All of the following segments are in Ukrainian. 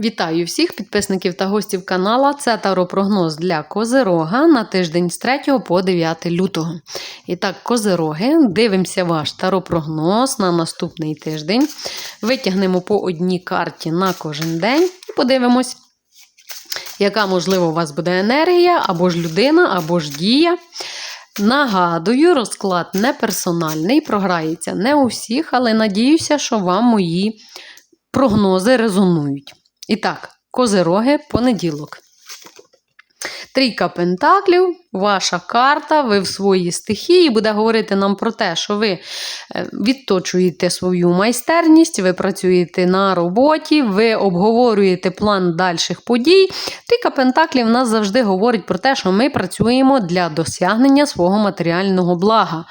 Вітаю всіх підписників та гостів канала. Це таропрогноз для Козирога на тиждень з 3 по 9 лютого. І так, Козироги, дивимося ваш таропрогноз на наступний тиждень. Витягнемо по одній карті на кожен день і подивимось, яка, можливо, у вас буде енергія, або ж людина, або ж дія. Нагадую, розклад не персональний, програється не у всіх, але надіюся, що вам мої прогнози резонують. І так, козироги, понеділок. Трійка пентаклів, ваша карта, ви в своїй стихії буде говорити нам про те, що ви е, відточуєте свою майстерність, ви працюєте на роботі, ви обговорюєте план дальших подій. Трійка пентаклів нас завжди говорить про те, що ми працюємо для досягнення свого матеріального блага.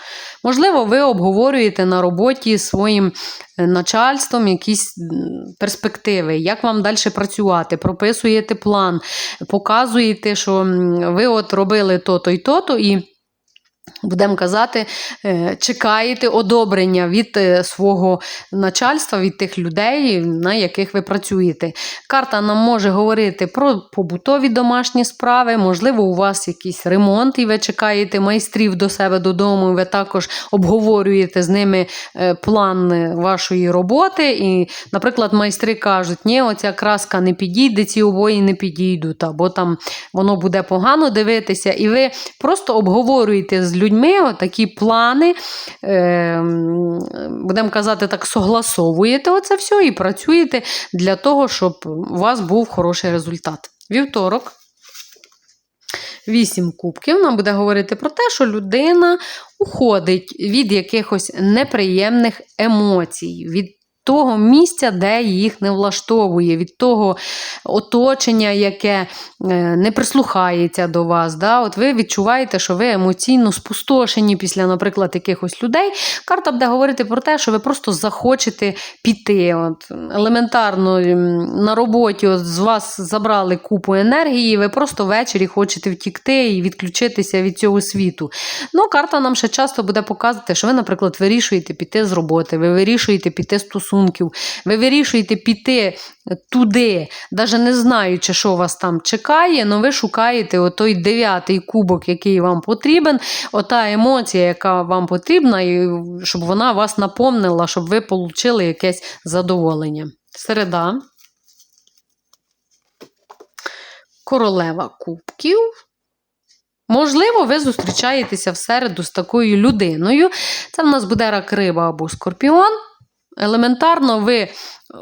Можливо, ви обговорюєте на роботі своїм е, начальством якісь перспективи, як вам далі працювати, прописуєте план, показуєте, що ви от робили то-то і то-то, і Будемо казати, е, чекаєте одобрення від е, свого начальства, від тих людей, на яких ви працюєте. Карта нам може говорити про побутові домашні справи, можливо, у вас якийсь ремонт, і ви чекаєте майстрів до себе додому, і ви також обговорюєте з ними е, план вашої роботи. І, наприклад, майстри кажуть, ні, оця краска не підійде, ці обої не підійдуть, або там воно буде погано дивитися, і ви просто обговорюєте з людьми такі плани, е, будемо казати, так, согласовуєте оце все і працюєте для того, щоб у вас був хороший результат. Вівторок. Вісім кубків нам буде говорити про те, що людина уходить від якихось неприємних емоцій, від того місця, де їх не влаштовує, від того оточення, яке е, не прислухається до вас. Да? От Ви відчуваєте, що ви емоційно спустошені після, наприклад, якихось людей. Карта буде говорити про те, що ви просто захочете піти. От, Елементарно на роботі от, з вас забрали купу енергії, ви просто ввечері хочете втікти і відключитися від цього світу. Ну, Карта нам ще часто буде показувати, що ви, наприклад, вирішуєте піти з роботи, ви вирішуєте піти з стосунків. Ви вирішуєте піти туди, навіть не знаючи, що вас там чекає, але ви шукаєте той дев'ятий кубок, який вам потрібен, ота емоція, яка вам потрібна, і щоб вона вас наповнила, щоб ви отримали якесь задоволення. Середа. Королева кубків. Можливо, ви зустрічаєтеся в середу з такою людиною. Це в нас буде рак риба або скорпіон. Елементарно, ви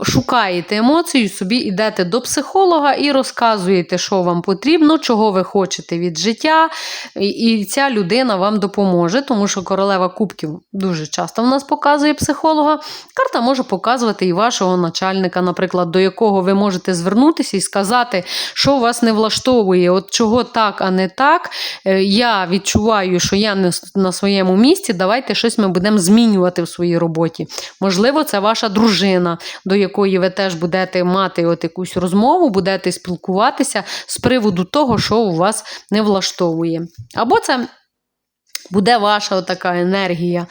шукаєте емоцію, собі йдете до психолога і розказуєте, що вам потрібно, чого ви хочете від життя. І ця людина вам допоможе, тому що королева кубків дуже часто в нас показує психолога. Карта може показувати і вашого начальника, наприклад, до якого ви можете звернутися і сказати, що вас не влаштовує, от чого так, а не так. Е, я відчуваю, що я не на своєму місці. Давайте щось ми будемо змінювати в своїй роботі. Можливо, це ваша дружина. до якої ви теж будете мати от якусь розмову, будете спілкуватися з приводу того, що у вас не влаштовує. Або це. Буде ваша така енергія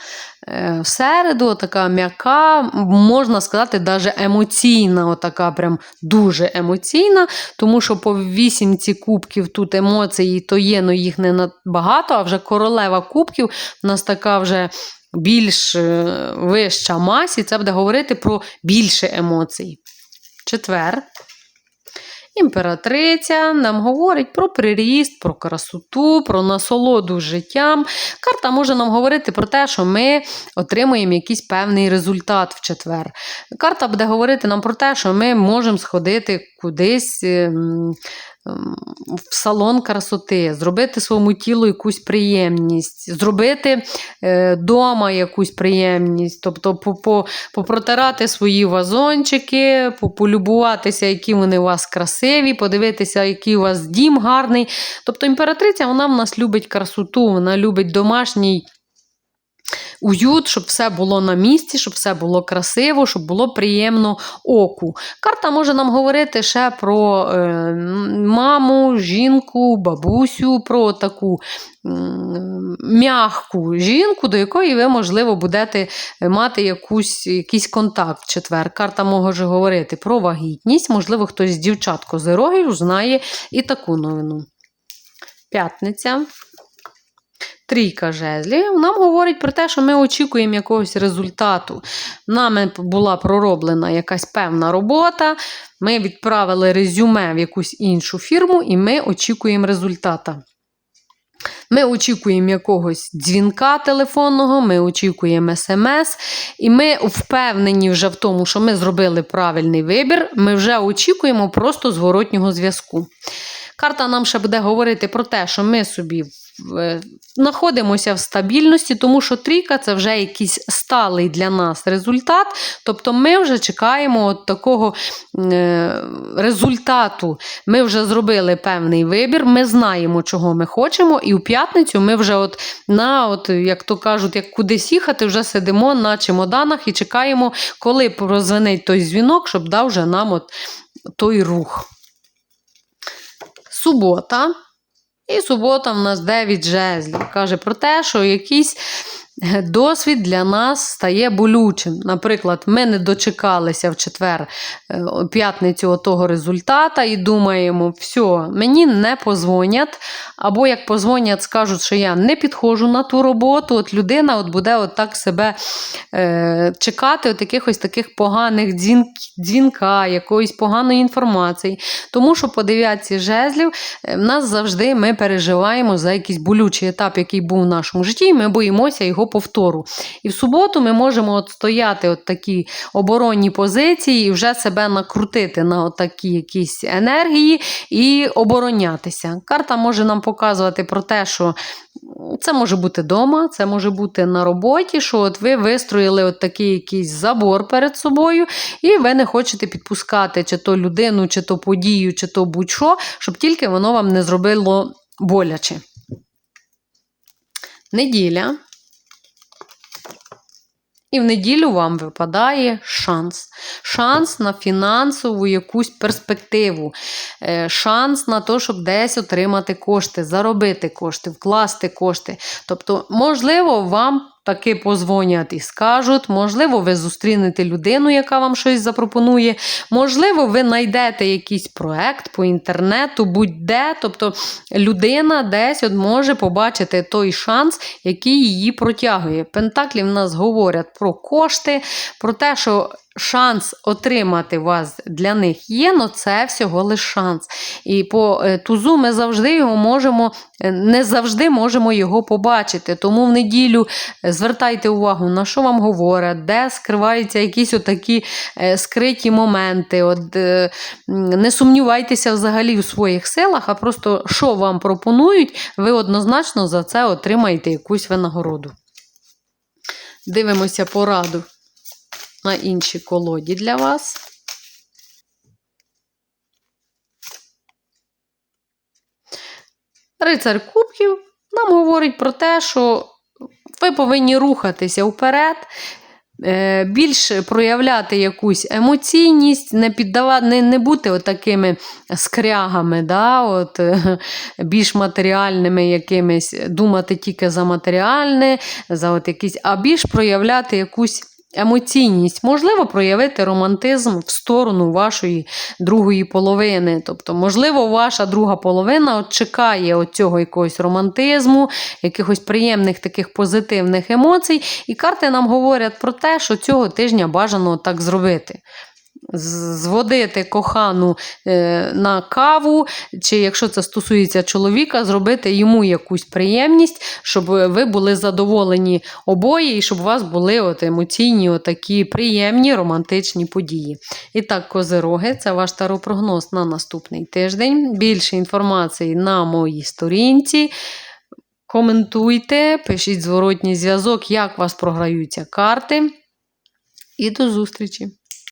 е, всереду, така м'яка, можна сказати, навіть емоційна, отака прям дуже емоційна, тому що по вісімці кубків тут емоцій то є, але їх не багато, а вже королева кубків у нас така вже більш е, вища масі, це буде говорити про більше емоцій. Четвер. Імператриця нам говорить про приріст, про красоту, про насолоду життям. Карта може нам говорити про те, що ми отримуємо якийсь певний результат в четвер. Карта буде говорити нам про те, що ми можемо сходити кудись ем, в салон красоти, зробити своєму тілу якусь приємність, зробити е, якусь приємність, тобто попротирати свої вазончики, полюбуватися, які вони у вас красиві, подивитися, який у вас дім гарний. Тобто імператриця вона в нас любить красоту, вона любить домашній уют, щоб все було на місці, щоб все було красиво, щоб було приємно оку. Карта може нам говорити ще про е, маму, жінку, бабусю, про таку м, м'ягку жінку, до якої ви, можливо, будете мати якусь, якийсь контакт в четвер. Карта може говорити про вагітність, можливо, хтось з дівчат козирогів знає і таку новину. П'ятниця. Трійка жезлів нам говорить про те, що ми очікуємо якогось результату. Нами була пророблена якась певна робота, ми відправили резюме в якусь іншу фірму, і ми очікуємо результата. Ми очікуємо якогось дзвінка телефонного, ми очікуємо смс, і ми впевнені вже в тому, що ми зробили правильний вибір. Ми вже очікуємо просто зворотнього зв'язку. Карта нам ще буде говорити про те, що ми собі знаходимося в стабільності, тому що трійка це вже якийсь сталий для нас результат. Тобто ми вже чекаємо от такого е, результату. Ми вже зробили певний вибір, ми знаємо, чого ми хочемо, і у п'ятницю ми вже, от на, от, як то кажуть, як кудись їхати, вже сидимо на чемоданах і чекаємо, коли прозвенить той дзвінок, щоб дав вже нам от той рух субота. І субота в нас 9 жезлів. Каже про те, що якийсь досвід для нас стає болючим. Наприклад, ми не дочекалися в четвер, е, п'ятницю отого результата і думаємо, все, мені не позвонять. Або як позвонять, скажуть, що я не підходжу на ту роботу. От людина от буде от так себе е, чекати от якихось таких поганих дзвін, дзвінка, якоїсь поганої інформації. Тому що по дев'ятці жезлів е, нас завжди ми переживаємо за якийсь болючий етап, який був в нашому житті, і ми боїмося його повтору. І в суботу ми можемо от стояти от такі оборонні позиції і вже себе накрутити на такі якісь енергії і оборонятися. Карта може нам показувати про те, що це може бути вдома, це може бути на роботі, що от ви вистроїли от такий якийсь забор перед собою, і ви не хочете підпускати чи то людину, чи то подію, чи то будь-що, щоб тільки воно вам не зробило боляче. Неділя. І в неділю вам випадає шанс. Шанс на фінансову якусь перспективу, е, шанс на те, щоб десь отримати кошти, заробити кошти, вкласти кошти. Тобто, можливо, вам таки позвонять і скажуть, можливо, ви зустрінете людину, яка вам щось запропонує, можливо, ви знайдете якийсь проект по інтернету, будь-де. Тобто людина десь от може побачити той шанс, який її протягує. Пентаклі в нас говорять про кошти, про те, що шанс отримати вас для них є, але це всього лише шанс. І по е, тузу ми завжди його можемо, е, не завжди можемо його побачити. Тому в неділю е, звертайте увагу, на що вам говорять, де скриваються якісь отакі скриті моменти. От, Не сумнівайтеся взагалі у своїх силах, а просто що вам пропонують, ви однозначно за це отримаєте якусь винагороду. Дивимося пораду на іншій колоді для вас. Рицар Кубків нам говорить про те, що ви повинні рухатися вперед, е, більш проявляти якусь емоційність, не піддавати, не, не бути отакими скрягами, да, от, більш матеріальними якимись, думати тільки за матеріальне, за от якісь, а більш проявляти якусь емоційність, можливо, проявити романтизм в сторону вашої другої половини. Тобто, можливо, ваша друга половина от чекає от цього якогось романтизму, якихось приємних таких позитивних емоцій. І карти нам говорять про те, що цього тижня бажано так зробити зводити кохану е, на каву, чи якщо це стосується чоловіка, зробити йому якусь приємність, щоб ви були задоволені обоє, і щоб у вас були от емоційні, такі приємні романтичні події. І так, козироги, це ваш таропрогноз на наступний тиждень. Більше інформації на моїй сторінці. Коментуйте, пишіть зворотній зв'язок, як у вас програються карти. І до зустрічі!